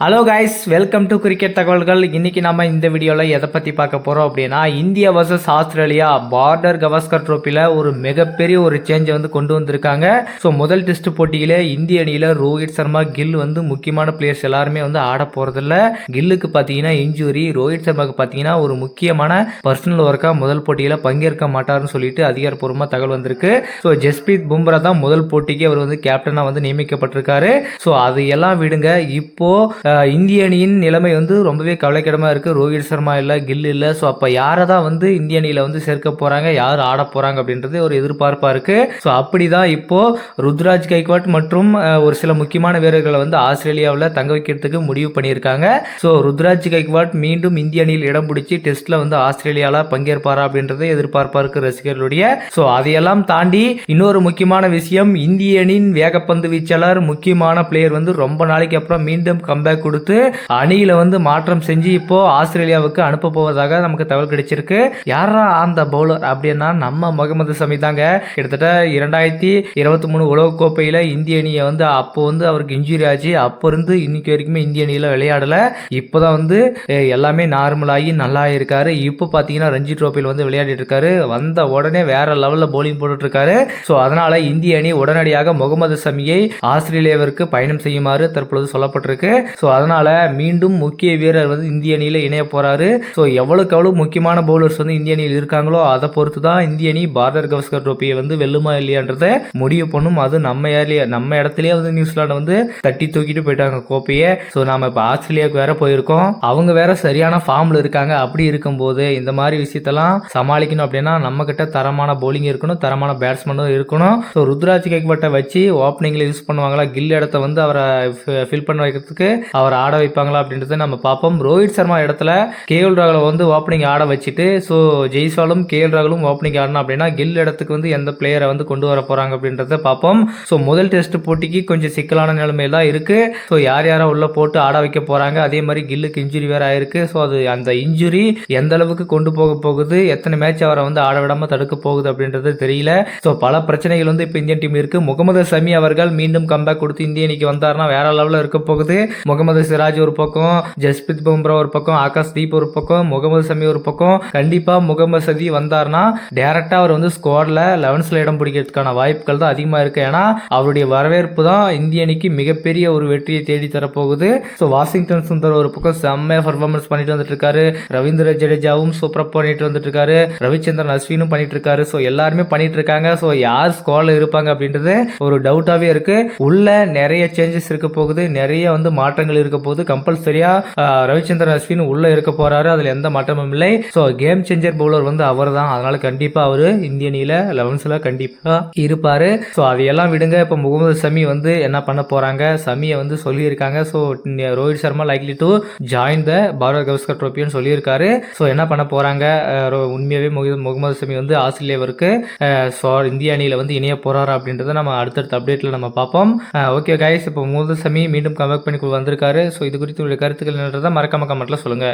Hello guys welcome to cricket தகவல்கள் இன்றைக்கி நம்ம இந்த வீடியோவில் எதை பற்றி பார்க்க போகிறோம் அப்படின்னா India versus Australia Border Gavaskar ட்ரோப்பியில் ஒரு மிகப்பெரிய ஒரு சேஞ்சை வந்து கொண்டு வந்திருக்காங்க. ஸோ முதல் டெஸ்ட் போட்டியில் இந்திய அணியில் ரோஹித் சர்மா கில் வந்து முக்கியமான பிளேயர்ஸ் எல்லாருமே வந்து ஆட போகிறதில்ல கில்லுக்கு பார்த்தீங்கன்னா இன்ஜுரி ரோஹித் சர்மாவுக்கு பார்த்தீங்கன்னா ஒரு முக்கியமான பர்சனல் ஒர்க்காக முதல் போட்டியில் பங்கேற்க மாட்டார்னு சொல்லிட்டு அதிகாரப்பூர்வமாக தகவல் வந்திருக்கு. ஸோ ஜஸ்பிரீத் பும்ரா தான் முதல் போட்டிக்கு அவர் வந்து கேப்டனாக வந்து நியமிக்கப்பட்டிருக்காரு. ஸோ அதையெல்லாம் விடுங்க. இப்போது இந்திய அணியின் நிலைமை வந்து ரொம்பவே கவலைக்கிடமாக இருக்குது ரோஹித் சர்மா இல்லை கில் இல்லை. ஸோ அப்போ யாரை தான் வந்து இந்திய அணியில் வந்து சேர்க்க போகிறாங்க யார் ஆட போகிறாங்க அப்படின்றது ஒரு எதிர்பார்ப்பாக இருக்குது ஸோ அப்படி தான் இப்போது ருத்ராஜ் கைக்வாட் மற்றும் ஒரு சில முக்கியமான வீரர்களை வந்து ஆஸ்திரேலியாவில் தங்க வைக்கிறதுக்கு முடிவு பண்ணியிருக்காங்க. ஸோ ருத்ராஜ் கைக்வாட் மீண்டும் இந்திய அணியில் இடம் பிடிச்சி டெஸ்ட்டில் வந்து ஆஸ்திரேலியாவில் பங்கேற்பாரா அப்படின்றது எதிர்பார்ப்பாக இருக்குது ரசிகர்களுடைய. ஸோ அதையெல்லாம் தாண்டி இன்னொரு முக்கியமான விஷயம் இந்திய அணியின் வேகப்பந்து வீச்சாளர் முக்கியமான பிளேயர் வந்து ரொம்ப நாளைக்கு அப்புறம் மீண்டும் கம்பேக் கொடுத்து அணியில வந்து மாற்றம் செஞ்சு இப்போ ஆஸ்திரேலியாவுக்கு அனுப்ப போவதாக நமக்கு தகவல் கிடைச்சிருக்கு. யாரா அந்த பவுலர் அப்படின்னா நம்ம முகமது சமி தாங்க. கிட்டத்தட்ட இரண்டாயிரத்தி இருபத்தி மூணு உலகக்கோப்பையில் இந்திய அணியை வந்து அப்போ வந்து அவருக்கு இன்ஜுரி ஆச்சு. அப்போ இருந்து இன்னைக்கு வரைக்குமே இந்திய அணியில் விளையாடல. இப்போதான் வந்து எல்லாமே நார்மல் ஆகி நல்லா இருக்காரு. இப்போ பார்த்தீங்கன்னா ரஞ்சி ட்ரோஃபியில் வந்து விளையாடிட்டு இருக்காரு. வந்த உடனே வேற லெவலில் போலிங் போட்டுட்டு இருக்காரு. ஸோ அதனால இந்திய அணி உடனடியாக முகமது சமியை ஆஸ்திரேலியாவிற்கு பயணம் செய்யுமாறு தற்பொழுது சொல்லப்பட்டிருக்கு. ஸோ அதனால் மீண்டும் முக்கிய வீரர் வந்து இந்திய அணியில் இணைய போகிறாரு ஸோ எவ்வளோக்கு எவ்வளோ முக்கியமான பவுலர்ஸ் வந்து இந்திய அணியில் இருக்காங்களோ அதை பொறுத்து தான் இந்திய அணி பாரதர் கவஸ்கர் ட்ரோப்பியை வந்து வெல்லுமா இல்லையான்றதை முடிவு பண்ணும். அது நம்ம ஏர்லேயே நம்ம இடத்துலயே வந்து நியூசிலாண்டு வந்து தட்டி தூக்கிட்டு போயிட்டாங்க கோப்பையை. ஸோ நாம இப்போ ஆஸ்திரேலியாவுக்கு வேற போயிருக்கோம். அவங்க வேற சரியான ஃபார்ம்ல இருக்காங்க. அப்படி இருக்கும்போது இந்த மாதிரி விஷயத்தெல்லாம் சமாளிக்கணும் அப்படின்னா நம்ம கிட்ட தரமான போலிங் இருக்கணும் தரமான பேட்ஸ்மேனும் இருக்கணும். ஸோ ருத்ராஜ் கைக்பட்டை வச்சு ஓப்பனிங்ல யூஸ் பண்ணுவாங்களா? கில் இடத்த வந்து அவரை ஃபில் பண்ண வைக்கிறதுக்கு அவர் ஆட வைப்பாங்களா அப்படின்றத நம்ம பார்ப்போம். ரோஹித் சர்மா இடத்துல கேஎல் ராகுலை வந்து ஓப்பனிங் ஆட வச்சுட்டு ஸோ ஜெய்ஸ்வாலும் கேஎல் ராகுலும் ஓப்பனிங் ஆடணும் அப்படின்னா கில் இடத்துக்கு வந்து எந்த பிளேயரை வந்து கொண்டு வர போறாங்க அப்படின்றத பார்ப்போம். ஸோ முதல் டெஸ்ட் போட்டிக்கு கொஞ்சம் சிக்கலான நிலைமையில தான் இருக்கு. ஸோ யார் யாரை உள்ள போட்டு ஆட வைக்க போறாங்க? அதே மாதிரி கில்லுக்கு இன்ஜுரி வேற ஆயிருக்கு. ஸோ அது அந்த இன்ஜுரி எந்த அளவுக்கு கொண்டு போக போகுது? எத்தனை மேட்ச் அவரை வந்து ஆட விடாம தடுக்க போகுது அப்படின்றது தெரியல. ஸோ பல பிரச்சனைகள் வந்து இப்போ இந்தியன் டீம் இருக்கு. முகமது சமி அவர்கள் மீண்டும் கம்பேக் கொடுத்து இந்திய அணிக்கு வந்தாருன்னா வேற லெவலில் இருக்க போகுது. முகமது சிராஜ் ஒரு பக்கம் ஜஸ்பிரித் பும்ரா ஒரு பக்கம் ஆகாஷ் தீப் ஒரு பக்கம் முகமது சமி ஒரு பக்கம். கண்டிப்பா முகமது சதி வந்தாருன்னா டேரக்டா அவர் வந்து ஸ்குவாட்ல லெவன்ஸ்ல இடம் பிடிக்கிறதுக்கான வாய்ப்புகள் தான் அதிகமா இருக்கு. ஏன்னா அவருடைய வரவேற்பு தான் இந்திய அணிக்கு மிகப்பெரிய ஒரு வெற்றியை தேடி தரப்போகுது. ஸோ வாஷிங்டன் சுந்தர் ஒரு பக்கம் செம்ம பர்ஃபார்மன்ஸ் பண்ணிட்டு வந்துட்டு இருக்காரு. ரவீந்திர ஜடேஜாவும் சூப்பரா பண்ணிட்டு வந்துட்டு இருக்காரு. ரவிச்சந்திரன் அஸ்வினும் பண்ணிட்டு இருக்காரு. ஸோ எல்லாருமே பண்ணிட்டு இருக்காங்க. ஸோ யார் ஸ்குவாட்ல இருப்பாங்க அப்படின்றது ஒரு டவுட்டாவே இருக்கு. உள்ள நிறைய சேஞ்சஸ் இருக்க போகுது. நிறைய வந்து மாற்றங்கள் இருக்க போகுது கம்பல்சரியா ரவிச்சந்திரன் அஸ்வின் உள்ள இருக்க போறாரு. அதுல எந்த மாற்றமும் இல்லை. ஸோ கேம் சேஞ்சர் பவுலர் வந்து அவர் தான் அதனால கண்டிப்பா அவரு இந்திய அணியில லெவன்ஸ்ல கண்டிப்பா இருப்பாரு. ஸோ அதையெல்லாம் விடுங்க. இப்போ முகமது சமி வந்து என்ன பண்ண போறாங்க? சமியை வந்து சொல்லியிருக்காங்க. So Rohit Sharma likely to join the Border Gavaskar ட்ரோப்பின்னு சொல்லியிருக்காரு. ஸோ என்ன பண்ண போறாங்க? அஹ் உண்மையாவே முகமது சமி வந்து ஆஸ்திரேலியாவிற்கு ஸோ இந்திய அணியில வந்து இணைய போறாரு அப்படின்றத நம்ம அடுத்தடுத்த அப்டேட்ல நம்ம பார்ப்போம். ஓகே கைஸ் இப்போ முகமது சமி மீண்டும் கம்பேக் பண்ணி வந்திருக்கு சொல்லியிருக்காரு. ஸோ இது குறித்து உங்களுடைய கருத்துக்கள் என்னன்றதை மறக்காம கமெண்ட்டில் சொல்லுங்க.